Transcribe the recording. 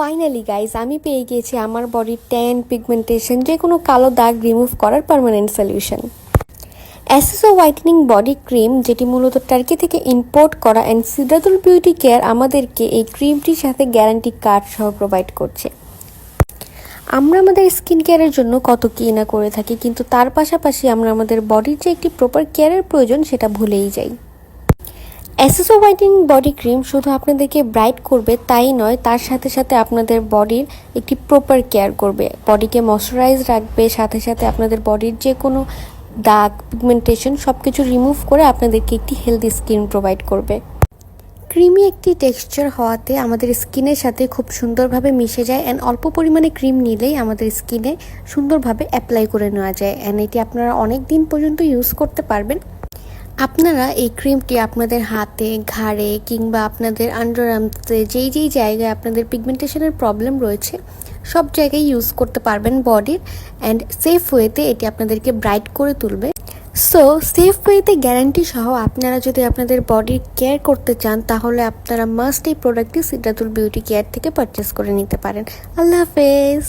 Finally guys আমি পেয়ে গিয়েছি আমার বডির ট্যান পিগমেন্টেশন যে কোনো কালো দাগ রিমুভ করার পার্মানেন্ট সলিউশন অ্যাসেসো হোয়াইটেনিং বডি ক্রিম যেটি মূলত টার্কি থেকে ইম্পোর্ট করা অ্যান্ড সিডাতুল বিউটি কেয়ার আমাদেরকে এই ক্রিমটির সাথে গ্যারান্টি কার্ড সহ প্রোভাইড করছে। আমরা আমাদের স্কিন কেয়ারের জন্য কত কী না করে থাকি, কিন্তু তার পাশাপাশি আমরা আমাদের বডির যে একটি প্রপার কেয়ারের প্রয়োজন, সেটা ভুলেই যাই। অ্যাসেসো হোয়াইটেনিং বডি ক্রিম শুধু আপনাদেরকে ব্রাইট করবে তাই নয়, তার সাথে সাথে আপনাদের বডির একটি প্রপার কেয়ার করবে। বডিকে ময়শ্চারাইজ রাখবে, সাথে সাথে আপনাদের বডির যে কোনো দাগ, পিগমেন্টেশন সব কিছু রিমুভ করে আপনাদেরকে একটি হেলদি স্কিন প্রোভাইড করবে। ক্রিমি একটি টেক্সচার হওয়াতে আমাদের স্কিনের সাথে খুব সুন্দরভাবে মিশে যায় অ্যান্ড অল্প পরিমাণে ক্রিম নিলেই আমাদের স্কিনে সুন্দরভাবে অ্যাপ্লাই করে নেওয়া যায়। অ্যান্ড এটি আপনারা অনেক দিন পর্যন্ত ইউজ করতে পারবেন। আপনারা এই ক্রিমটি আপনাদের হাতে, ঘাড়ে কিংবা আপনাদের আন্ডারআর্মসে যেই যেই জায়গায় আপনাদের পিগমেন্টেশনের প্রবলেম রয়েছে, সব জায়গায় ইউজ করতে পারবেন বডির অ্যান্ড সেফ ওয়েতে এটি আপনাদেরকে ব্রাইট করে তুলবে। সো সেফ ওয়েতে গ্যারান্টি সহ আপনারা যদি আপনাদের বডির কেয়ার করতে চান, তাহলে আপনারা মাস্ট এই প্রোডাক্টটি সিটাতুল বিউটি কেয়ার থেকে পারচেস করে নিতে পারেন। আল্লাহ হাফেজ!